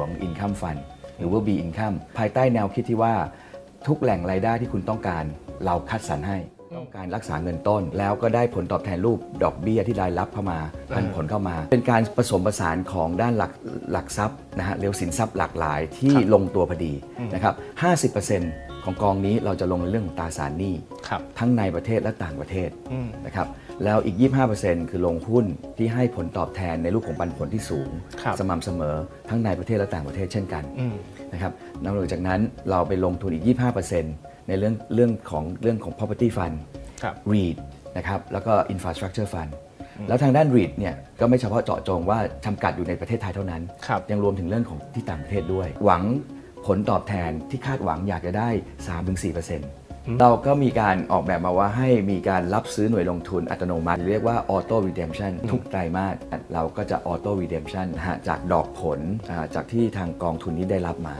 ของ Income Fund หรือว่า B Income ภายใต้แนวคิดที่ว่าทุกแหล่งรายได้ที่คุณต้องการเราคัดสรรให้ต้องการรักษาเงินต้น แล้วก็ได้ผลตอบแทนรูปดอกเบี้ยที่รายรับเข้ามาปันผลเข้ามา เป็นการผสมผสานของด้านหลักหลักทรัพย์นะฮะเรียกสินทรัพย์หลากหลายที่ลงตัวพอดีนะครับ 50%ของกองนี้เราจะลงในเรื่องของตราสารหนี้ ทั้งในประเทศและต่างประเทศอืมนะครับแล้วอีก 25%คือลงหุ้นที่ให้ผลตอบแทนในรูปของปันผลที่สูงครับสม่ำเสมอทั้งในประเทศและต่างประเทศเช่นกันอืมนะครับนอกจากนั้นเราไปลงทุนอีก 25%ในเรื่องเรื่องของเรื่องของ property fund ครับ REIT นะครับแล้วก็ infrastructure fund แล้วทางด้าน REIT เนี่ยก็ไม่เฉพาะเจาะจงว่าจำกัดอยู่ในประเทศไทยเท่านั้นครับยังรวมถึงเรื่องของที่ต่างประเทศด้วย หวังผลตอบแทนที่คาดหวังอยากจะได้ 3-4%เราก็มีการออกแบบมาว่าให้มีการรับซื้อหน่วยลงทุนอัตโนมัติ เรียกว่า auto redemption ทุกไตรมาสเราก็จะ auto redemption นะฮะจากดอกผลอ่าจากที่ทางกองทุนนี้ได้รับมา